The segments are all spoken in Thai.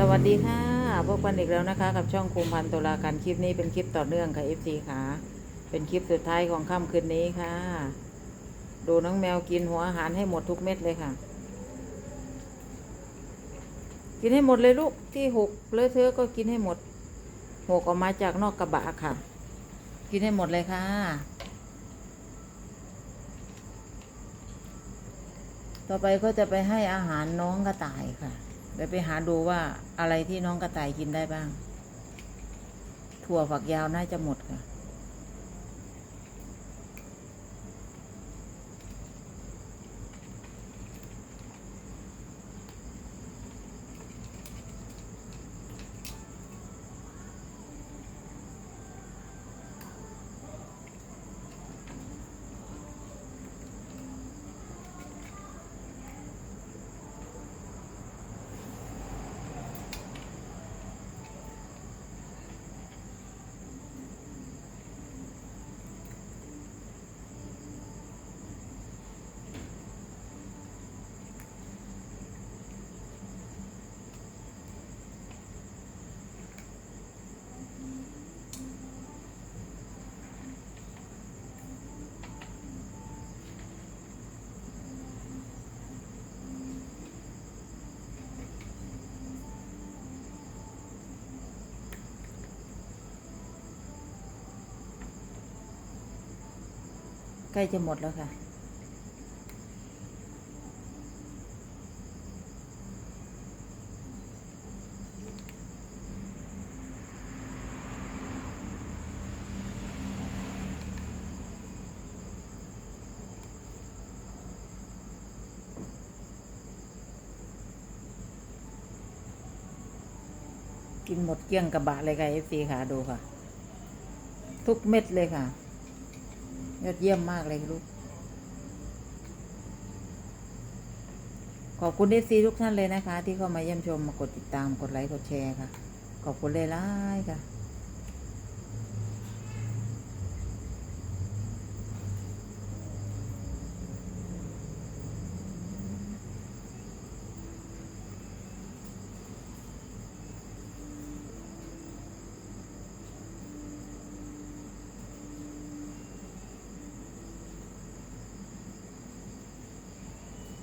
สวัสดีค่ะพบกันอีกแล้วนะคะ กับช่องคุมพันตุลาการคลิปนี้เป็นคลิปต่อเนื่องค่ะ FC ค่ะ เป็นคลิปสุดท้ายของค่ำคืนนี้ค่ะ ดูน้องแมวกินหัวอาหารให้หมดทุกเม็ดเลยค่ะ กินให้หมดเลยลูกที่หกเลอะเทอะก็กินให้หมดหกออกมาจากนอกกระบะค่ะ กินให้หมดเลยค่ะต่อไปก็จะไปให้อาหารน้องกระต่ายค่ะ เดี๋ยวไปหาดูว่าอะไรที่น้องกระต่ายกินได้บ้าง ถั่วฝักยาวน่าจะหมดค่ะ ใกล้จะหมดแล้วค่ะ กินหมดเกลี้ยงกระบะเลยค่ะเอฟซีค่ะดูค่ะ ทุกเม็ดเลยค่ะ ยอดเยี่ยมมากเลยลูก ขอบคุณเอซีทุกท่านเลยนะคะ ที่เข้ามาเยี่ยมชมมากดติดตามกดไลค์กดแชร์ค่ะ ขอบคุณเลยล่ายค่ะ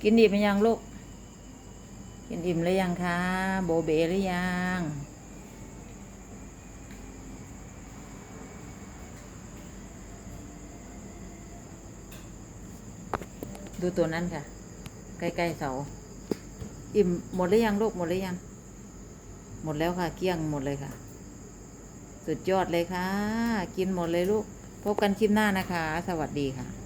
กินอิ่มหรือยังลูก กินอิ่มหรือยังคะ โบเบหรือยังดูตัวนั้นค่ะ ใกล้ๆเสา อิ่มหมดหรือยังลูกหมดหรือยัง หมดแล้วค่ะ เกลี้ยงหมดเลยค่ะ สุดยอดเลยค่ะ กินหมดเลยลูก พบกันคลิปหน้านะคะ สวัสดีค่ะ